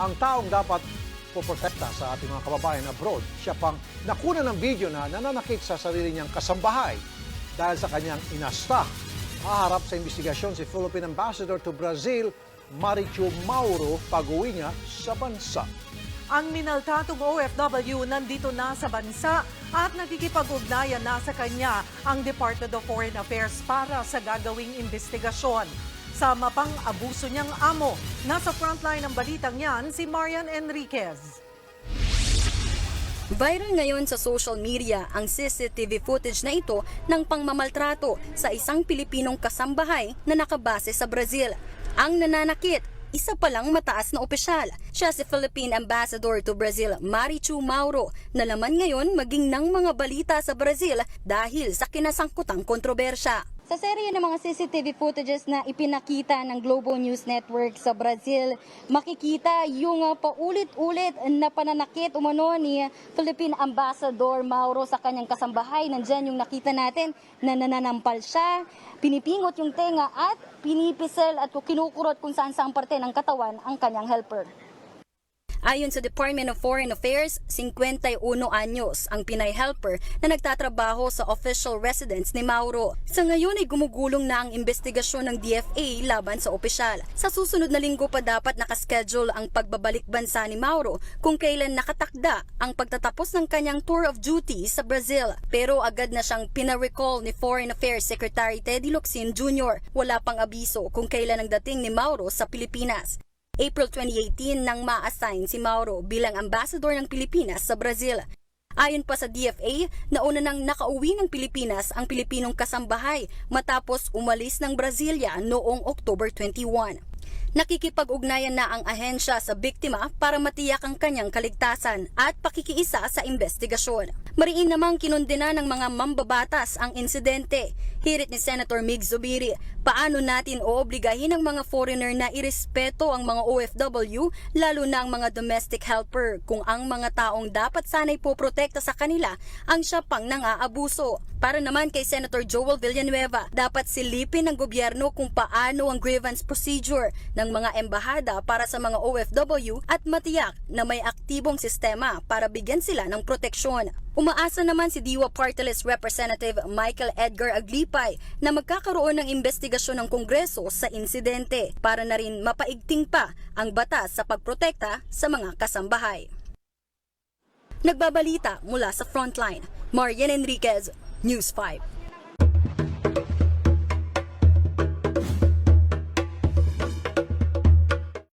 ang taong dapat poprotekta sa ating mga kababayan abroad. Siya pang nakuna ng video na nananakit sa sarili niyang kasambahay dahil sa kanyang inasta. Haharap sa investigasyon si Philippine Ambassador to Brazil, Marichu Mauro, pag-uwi niya sa bansa. Ang minaltatong OFW nandito na sa bansa at nakikipag-ugnayan na sa kanya ang Department of Foreign Affairs para sa gagawing investigasyon. Sa mapang abuso niyang amo, nasa frontline ng balitang yan si Marian Enriquez. Viral ngayon sa social media ang CCTV footage na ito ng pangmamaltrato sa isang Pilipinong kasambahay na nakabase sa Brazil. Ang nananakit, isa palang mataas na opisyal. Siya si Philippine Ambassador to Brazil, Marichu Mauro, na laman ngayon maging ng mga balita sa Brazil dahil sa kinasangkutang kontrobersya. Sa serye ng mga CCTV footages na ipinakita ng Globo News Network sa Brazil, makikita yung uh, paulit-ulit na pananakit umano ni Philippine Ambassador Mauro sa kanyang kasambahay. Nandyan yung nakita natin na nananampal siya, pinipingot yung tenga at pinipisel at kinukurot kung saan saang parte ng katawan ang kanyang helper. Ayon sa Department of Foreign Affairs, 51 anyos ang Pinay helper na nagtatrabaho sa official residence ni Mauro. Sa ngayon ay gumugulong na ang investigasyon ng DFA laban sa opisyal. Sa susunod na linggo pa dapat nakaschedule ang pagbabalik bansa ni Mauro kung kailan nakatakda ang pagtatapos ng kanyang tour of duty sa Brazil. Pero agad na siyang pina-recall ni Foreign Affairs Secretary Teddy Locsin Jr. Wala pang abiso kung kailan ang dating ni Mauro sa Pilipinas. April 2018 nang ma-assign si Mauro bilang ambassador ng Pilipinas sa Brazil. Ayon pa sa DFA, nauna nang nakauwi ng Pilipinas ang Pilipinong kasambahay matapos umalis ng Brasilia noong October 21. Nakikipag-ugnayan na ang ahensya sa biktima para matiyak ang kanyang kaligtasan at pakikiisa sa investigasyon. Mariin namang kinundina ng mga mambabatas ang insidente. Hirit ni Senator Mig Zubiri, paano natin oobligahin ang mga foreigner na irespeto ang mga OFW, lalo na ang mga domestic helper, kung ang mga taong dapat sanay poprotekta sa kanila ang siya pang nang-aabuso. Para naman kay Senator Joel Villanueva, dapat silipin ng gobyerno kung paano ang grievance procedure ng mga embahada para sa mga OFW at matiyak na may aktibong sistema para bigyan sila ng proteksyon. Umaasa naman si Diwa Party List Representative Michael Edgar Aglipay na magkakaroon ng investigasyon ng Kongreso sa insidente para na rin mapaigting pa ang batas sa pagprotekta sa mga kasambahay. Nagbabalita mula sa Frontline, Marian Enriquez, News 5.